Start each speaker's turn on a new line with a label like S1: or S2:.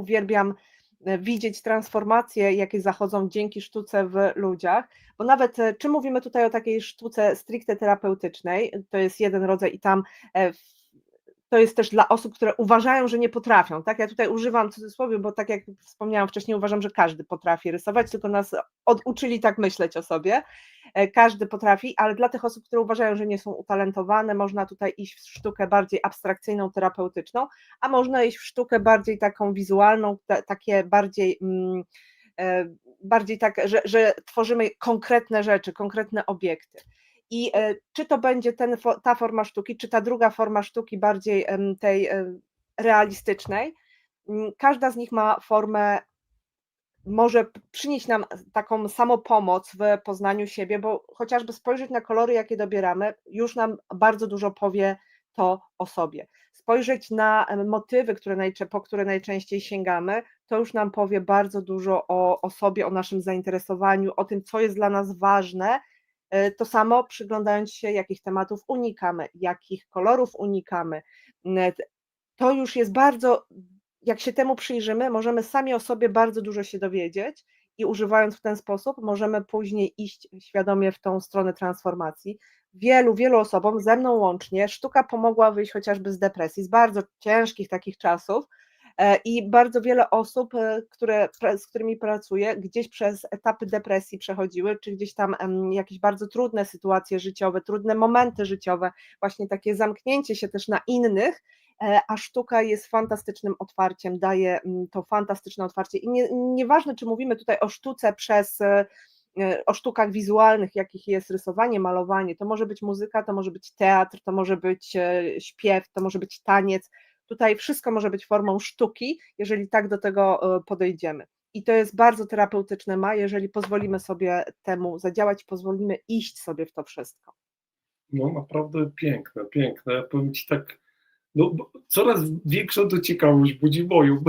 S1: uwielbiam e, widzieć transformacje, jakie zachodzą dzięki sztuce w ludziach, bo nawet e, czy mówimy tutaj o takiej sztuce stricte terapeutycznej, to jest jeden rodzaj i tam e, w- to jest też dla osób, które uważają, że nie potrafią. Tak? Ja tutaj używam cudzysłowie, bo tak jak wspomniałam wcześniej, uważam, że każdy potrafi rysować, tylko nas oduczyli tak myśleć o sobie. E, Każdy potrafi, ale dla tych osób, które uważają, że nie są utalentowane, można tutaj iść w sztukę bardziej abstrakcyjną, terapeutyczną, a można iść w sztukę bardziej taką wizualną, ta, takie bardziej. Mm, e, bardziej tak, że, że tworzymy konkretne rzeczy, konkretne obiekty. I e, czy to będzie ten, ta forma sztuki, czy ta druga forma sztuki, bardziej tej em, realistycznej, mm, każda z nich ma formę, może przynieść nam taką samopomoc w poznaniu siebie, bo chociażby spojrzeć na kolory, jakie dobieramy, już nam bardzo dużo powie to o sobie. Spojrzeć na motywy, które po które najczęściej sięgamy, to już nam powie bardzo dużo o, o sobie, o naszym zainteresowaniu, o tym, co jest dla nas ważne. E, To samo przyglądając się, jakich tematów unikamy, jakich kolorów unikamy. To już jest bardzo, jak się temu przyjrzymy, możemy sami o sobie bardzo dużo się dowiedzieć i używając w ten sposób, możemy później iść świadomie w tą stronę transformacji. Wielu, wielu osobom, ze mną łącznie, sztuka pomogła wyjść chociażby z depresji, z bardzo ciężkich takich czasów. E, I bardzo wiele osób, e, które, z którymi pracuję, gdzieś przez etapy depresji przechodziły, czy gdzieś tam jakieś bardzo trudne sytuacje życiowe, trudne momenty życiowe, właśnie takie zamknięcie się też na innych, e, a sztuka jest fantastycznym otwarciem, daje to fantastyczne otwarcie. I nie, nieważne, czy mówimy tutaj o sztuce przez o sztukach wizualnych, jakich jest rysowanie, malowanie, to może być muzyka, to może być teatr, to może być śpiew, to może być taniec. Tutaj wszystko może być formą sztuki, jeżeli tak do tego e, podejdziemy. I to jest bardzo terapeutyczne ma, jeżeli pozwolimy sobie temu zadziałać, pozwolimy iść sobie w to wszystko.
S2: No naprawdę piękne, piękne. Powiem Ci tak, no, coraz większą to ciekawość budzi moją.